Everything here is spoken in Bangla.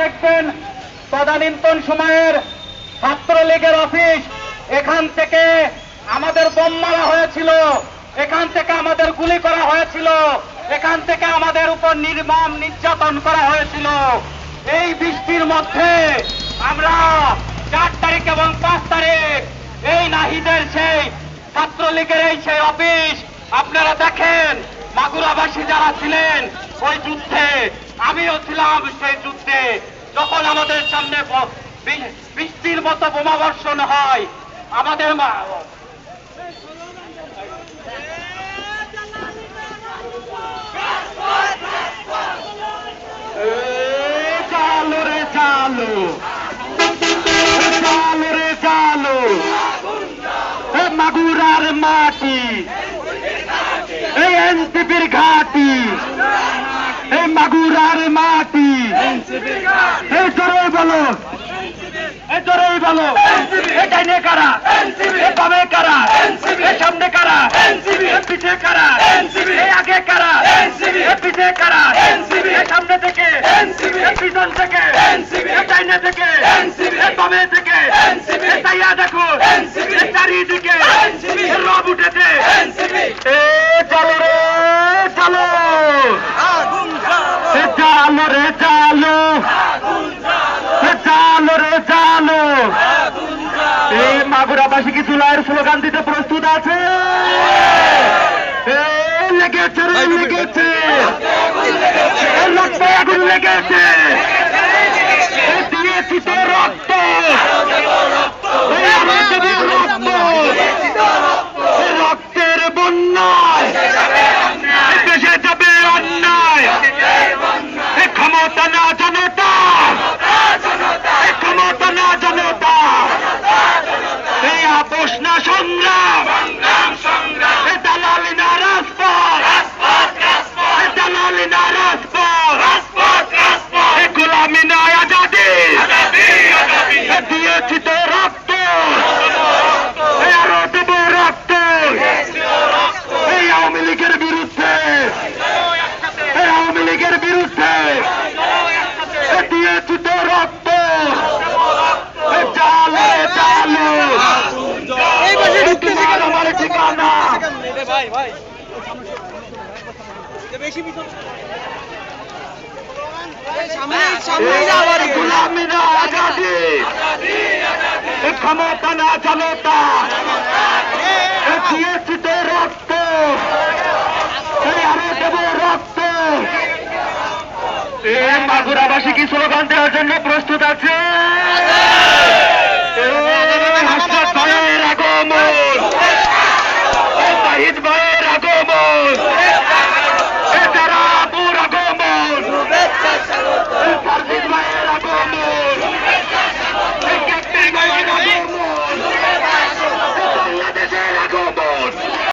দেখবেন তদানীন্তন সময়ের ছাত্রলীগের অফিস, এখান থেকে আমাদের বোম মারা হয়েছিল, এখান থেকে আমাদের গুলি করা হয়েছিল, এখান থেকে আমাদের উপর নির্মম নির্যাতন করা হয়েছিল। এই বৃষ্টির মধ্যে আমরা চার তারিখ এবং পাঁচ তারিখ এই নাহিদের সেই ছাত্রলীগের এই সেই অফিস, আপনারা দেখেন যারা ছিলেন ওই যুদ্ধে, আমিও ছিলাম সেই যুদ্ধে। যখন আমাদের সামনে বৃষ্টির মতো বোমা বর্ষণ হয়, আমাদের চালো মাগুরার মাটি। এনসিপির ঘাটি। এই মাগুরার মাটি। এই জোরে বলো। এই বলো। কারা? কারা? সামনে কারা? পিছে কারা? আগে কারা? পিছে কারা? এই সামনে থেকে? পিছন থেকে? থেকে? এই থেকে? দেখো? চারিদিকে এই রব উঠেছে এ চলো রে চলো এ চালো রে চালো চালো রে চালো এ মাগুরাবাসী কি চুলায়ের স্লোগান দিতে প্রস্তুত আছে? লেগেছে রে, লেগেছে। আগুন লেগেছে। তো রক্ত এ আরও দেবো রক্ত এ রক্তের বন্যায় এ দেশে যাবে অন্যায় এ ক্ষমতা না জনতা এ ক্ষমতা না জনতা এই আপোষ না সংগ্রাম এ দালালি না রাজপথ এ দালালি না রাজপথ এ গোলামি না আজাদি এ দিয়েছি তো রক্ত এ আরও দেব রক্ত এই আওয়ামী লীগের বিরুদ্ধে এই আওয়ামী লীগের বিরুদ্ধে এ দিয়েছি তো রক্ত এ চালে চালু এই পাশে ঢুকতেছে তোমার আমার ঠিকানা ভাই। বেশি পিছন। আজাদি ক্ষমতা না জনতা। রক্ত। দেব রক্ত। মাগুরাবাসী কি স্লোগান দেওয়ার জন্য প্রস্তুত আছে?